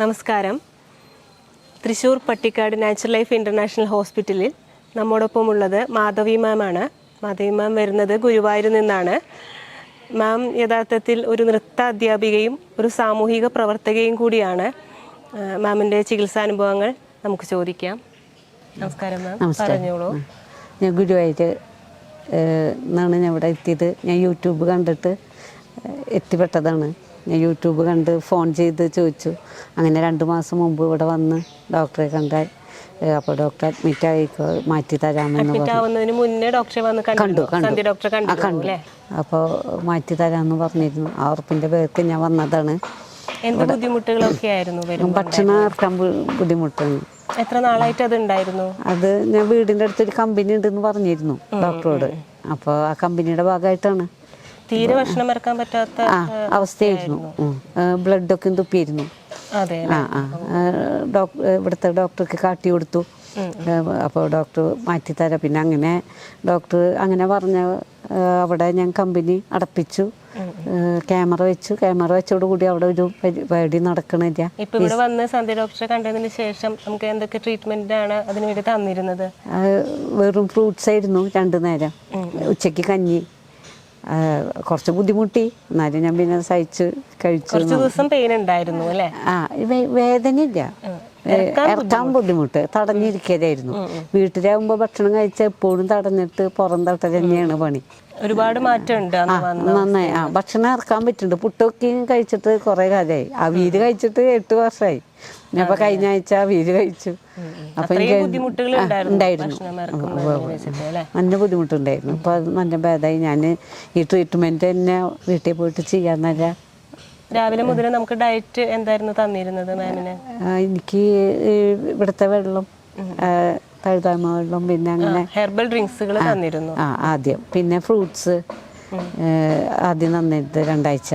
നമസ്കാരം. Thrissur Pattikkad natural life international ഹോസ്പിറ്റലിൽ നമ്മോടൊപ്പം ഉള്ളത് മാധവി മാമാണ്. മാധവി മാം വരുന്നത് ഗുരുവായൂരിൽ നിന്നാണ്. മാം യഥാർത്ഥത്തിൽ ഒരു നൃത്ത അധ്യാപികയും ഒരു സാമൂഹിക പ്രവർത്തകയും കൂടിയാണ്. മാമിന്റെ ചികിത്സാനുഭവങ്ങൾ നമുക്ക് ചോദിക്കാം. നമസ്കാരം മാം. പറഞ്ഞോളൂ. ഞാൻ ഗുരുവായൂർ എന്നാണ് ഞാൻ ഇവിടെ എത്തിയത്. ഞാൻ യൂട്യൂബ് കണ്ടിട്ട് എത്തിപ്പെട്ടതാണ്. ഞാൻ യൂട്യൂബ് കണ്ട് ഫോൺ ചെയ്ത് ചോദിച്ചു. അങ്ങനെ രണ്ട് മാസം മുമ്പ് ഇവിടെ വന്ന് ഡോക്ടറെ കണ്ടായി അപ്പോൾ ഡോക്ടർ അഡ്മിറ്റ് ആയിക്കോ മാറ്റി തരാമെന്ന് പറഞ്ഞു. മുന്നേ ഡോക്ടറെ വന്ന് കണ്ടു കണ്ടു. കണ്ടു. അപ്പോൾ മാറ്റി തരാമെന്ന് പറഞ്ഞിരുന്നു. ആ ഉറപ്പിന്റെ പേർക്ക് ഞാൻ വന്നതാണ്. എന്ത് ബുദ്ധിമുട്ടുകളൊക്കെ ആയിരുന്നു ഭക്ഷണം ഇറക്കാൻ ബുദ്ധിമുട്ടാണ്. എത്ര നാളായിട്ട് അത് ഉണ്ടായിരുന്നു അത് ഞാൻ വീടിന്റെ അടുത്തൊരു കമ്പനി ഉണ്ടെന്ന് പറഞ്ഞിരുന്നു ഡോക്ടറോട്. അപ്പോൾ ആ കമ്പനിയുടെ ഭാഗമായിട്ടാണ് തീരെ ഭക്ഷണം ഇറക്കാൻ പറ്റാത്ത അവസ്ഥയായിരുന്നു. ബ്ലഡൊക്കെ തുപ്പിയിരുന്നു ആ ആ ഇവിടുത്തെ ഡോക്ടർക്ക് കാട്ടി കൊടുത്തു. അപ്പോൾ ഡോക്ടർ മാറ്റിത്തരാം. പിന്നെ അങ്ങനെ ഡോക്ടർ അങ്ങനെ പറഞ്ഞ അവിടെ ഞാൻ കമ്പനി അടപ്പിച്ചു. ക്യാമറ വെച്ചു. ക്യാമറ വെച്ചോട് കൂടി അവിടെ ഒരു പരിപാടി നടക്കണില്ല. ഇപ്പൊ ഇവിടെ വന്ന് സന്ധ്യ ഡോക്ടറെ കണ്ടതിന് ശേഷം നമുക്ക് എന്തൊക്കെ ട്രീറ്റ്മെന്റ് ആണ് അതിനു വേണ്ടി തന്നിരുന്നത്? വെറും ഫ്രൂട്ട്സ് ആയിരുന്നു രണ്ടു നേരം. ഉച്ചയ്ക്ക് കഞ്ഞി. കുറച്ച് ബുദ്ധിമുട്ടി. എന്നാലും ഞാൻ പിന്നെ സഹിച്ച് കഴിച്ചു കുറച്ച് ദിവസം പെയിൻ ഉണ്ടായിരുന്നു അല്ലേ? ആ വേദനയില്ല. ഇറക്കാൻ ബുദ്ധിമുട്ട്. തടഞ്ഞിരിക്കലായിരുന്നു. വീട്ടിലാവുമ്പോ ഭക്ഷണം കഴിച്ച എപ്പോഴും തടഞ്ഞിട്ട് പുറം തട്ടൽ തന്നെയാണ് പണി. ഒരുപാട് മാറ്റം ഉണ്ട് അന്ന് വന്ന് നന്നായി ആ ഭക്ഷണം ഇറക്കാൻ പറ്റുന്നുണ്ട്. പുട്ടൊക്കെ കഴിച്ചിട്ട് കുറെ കാലമായി. ആ വീര് കഴിച്ചിട്ട് എട്ട് വർഷമായി. അപ്പൊ കഴിഞ്ഞ ആഴ്ച വീര് കഴിച്ചു. അപ്പൊ ഉണ്ടായിരുന്നു നല്ല ബുദ്ധിമുട്ടുണ്ടായിരുന്നു. അപ്പൊ നല്ല ഭേദമായി. ഞാൻ ഈ ട്രീറ്റ്മെന്റ് തന്നെ വീട്ടിൽ പോയിട്ട് ചെയ്യാന്നല്ല രാവിലെ മുതൽ നമുക്ക് ഡയറ്റ് എന്തായിരുന്നു തന്നിരുന്നത് മാമിന് എനിക്ക് ഇവിടുത്തെ വെള്ളം തഴുതാമ വെള്ളം പിന്നെ അങ്ങനെ ഹെർബൽ ഡ്രിങ്ക്സുകൾ തന്നിരുന്നു. ആ ആദ്യം. പിന്നെ ഫ്രൂട്ട്സ് ആദ്യം തന്നിരുന്നത് രണ്ടാഴ്ച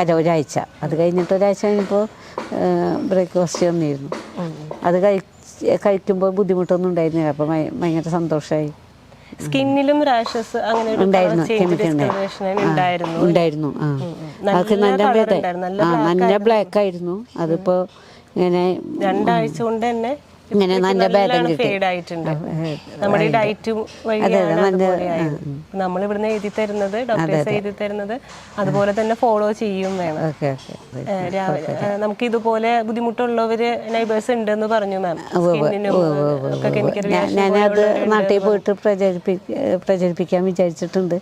അല്ല ഒരാഴ്ച. അത് കഴിഞ്ഞിട്ട് ഒരാഴ്ച കഴിഞ്ഞപ്പോൾ ബ്രേക്ക്ഫാസ്റ്റ് തന്നിരുന്നു. അത് കഴിച്ച് കഴിക്കുമ്പോൾ ബുദ്ധിമുട്ടൊന്നും ഉണ്ടായിരുന്നില്ല. അപ്പം ഭയങ്കര സന്തോഷമായി സ്കിന്നിലും റാഷസ് അങ്ങനെ ഉണ്ടായിരുന്നു. നല്ല അതൊക്കെ നല്ല ബ്ലാക്ക് ആയിരുന്നു. അതിപ്പോ ഇങ്ങനെ രണ്ടാഴ്ച കൊണ്ട് തന്നെ ഇങ്ങനെ നല്ല ഫെയ്ഡ് ആയിട്ടുണ്ട്. നമ്മുടെ ഡയറ്റും നമ്മൾ ഇവിടുന്ന് എഴുതി തരുന്നത് ഡോക്ടേഴ്സ് എഴുതി തരുന്നത് അതുപോലെ തന്നെ ഫോളോ ചെയ്യും വേണം. നമുക്ക് ഇതുപോലെ ബുദ്ധിമുട്ടുള്ളവര് നൈബേഴ്സ് ഉണ്ടെന്ന് പറഞ്ഞു മാം ഞാനത് നാട്ടിൽ പോയിട്ട് പ്രചരിപ്പി പ്രചരിപ്പിക്കാൻ വിചാരിച്ചിട്ടുണ്ട്.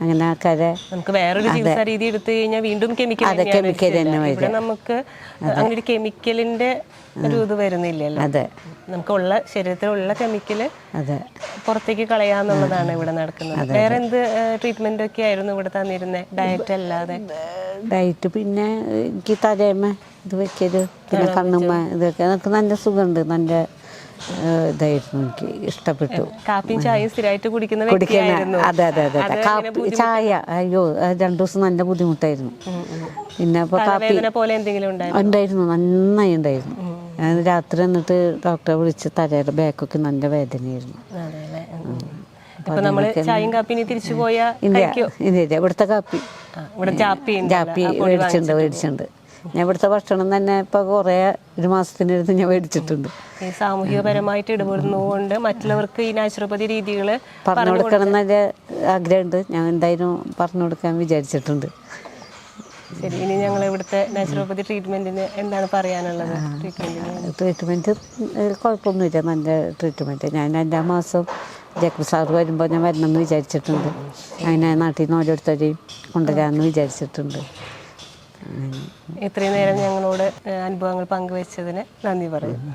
അങ്ങനെ ആൾക്കാരെ നമുക്ക് വേറൊരു ചികിത്സാ രീതി എടുത്തു കഴിഞ്ഞാൽ വീണ്ടും കെമിക്കൽ കെമിക്കൽ തന്നെ നമുക്ക് അങ്ങനെ ഒരു കെമിക്കലിന്റെ ഒരു ഇത് വരുന്നില്ലല്ലോ. അതെ. നമുക്ക് ഉള്ള ശരീരത്തിലുള്ള കെമിക്കൽ അതെ. പുറത്തേക്ക് കളയാന്നുള്ളതാണ് ഇവിടെ നടക്കുന്നത്. വേറെ എന്ത് ട്രീറ്റ്മെന്റ് ഒക്കെ ആയിരുന്നു ഇവിടെ തന്നിരുന്നത് ഡയറ്റ് അല്ലാതെ? ഡയറ്റ് പിന്നെ എനിക്ക് തലേമ ഇത് വെക്കൽ പിന്നെ കണ്ണുമ്മ ഇതൊക്കെ. എനിക്ക് നല്ല സുഖമുണ്ട്. നല്ല ഇതായിരുന്നു എനിക്ക് ഇഷ്ടപ്പെട്ടു. കാപ്പിയും ചായയും സ്ഥിരമായിട്ട് കുടിക്കുന്ന കുടിക്കുന്ന അതെ അതെ അതെ അതെ. കാപ്പി ചായ. അയ്യോ രണ്ടു ദിവസം നല്ല ബുദ്ധിമുട്ടായിരുന്നു. പിന്നെ അപ്പോൾ കാപ്പി പോലെ എന്തെങ്കിലും ഉണ്ടായിരുന്നു? നന്നായി ഉണ്ടായിരുന്നു. ഞാൻ രാത്രി എന്നിട്ട് ഡോക്ടറെ വിളിച്ച് തലയുടെ ബാക്കൊക്കെ നല്ല വേദനയായിരുന്നു. ഇല്ല ഇല്ല ഇവിടുത്തെ കാപ്പി. ജാപ്പി മേടിച്ചിട്ടുണ്ട് മേടിച്ചിട്ടുണ്ട്. ഞാൻ ഇവിടുത്തെ ഭക്ഷണം തന്നെ ഇപ്പൊ കുറെ ഒരു മാസത്തിനടുത്ത് ഞാൻ മേടിച്ചിട്ടുണ്ട്. ഈ സാമൂഹികപരമായിട്ട് ഇടപെടുന്നതുകൊണ്ട് മറ്റുള്ളവർക്ക് ഈ നാച്ചുറോപ്പതി രീതികൾ പറഞ്ഞു കൊടുക്കണം എന്നൊരു ആഗ്രഹമുണ്ട്. ഞാൻ എന്തായാലും പറഞ്ഞു കൊടുക്കാൻ വിചാരിച്ചിട്ടുണ്ട്. ശരി ഇനി ഞങ്ങൾ ഇവിടുത്തെ നാച്ചുറോപ്പതി ട്രീറ്റ്മെന്റിന് എന്താണ് പറയാനുള്ളത്? ട്രീറ്റ്മെന്റിന് ട്രീറ്റ്മെന്റ് കുഴപ്പമൊന്നുമില്ല നല്ല ട്രീറ്റ്മെന്റ് ഞാൻ എല്ലാ മാസം ജേക്കബ് സാർ വരുമ്പോൾ ഞാൻ വരണമെന്ന് വിചാരിച്ചിട്ടുണ്ട്. അങ്ങനെ നാട്ടിൽ നിന്ന് ഓരോരുത്തരെയും കൊണ്ടുവരാമെന്ന് വിചാരിച്ചിട്ടുണ്ട്. ഇത്രയും നേരം ഞങ്ങളോട് അനുഭവങ്ങൾ പങ്കുവച്ചതിന് നന്ദി പറയുന്നു.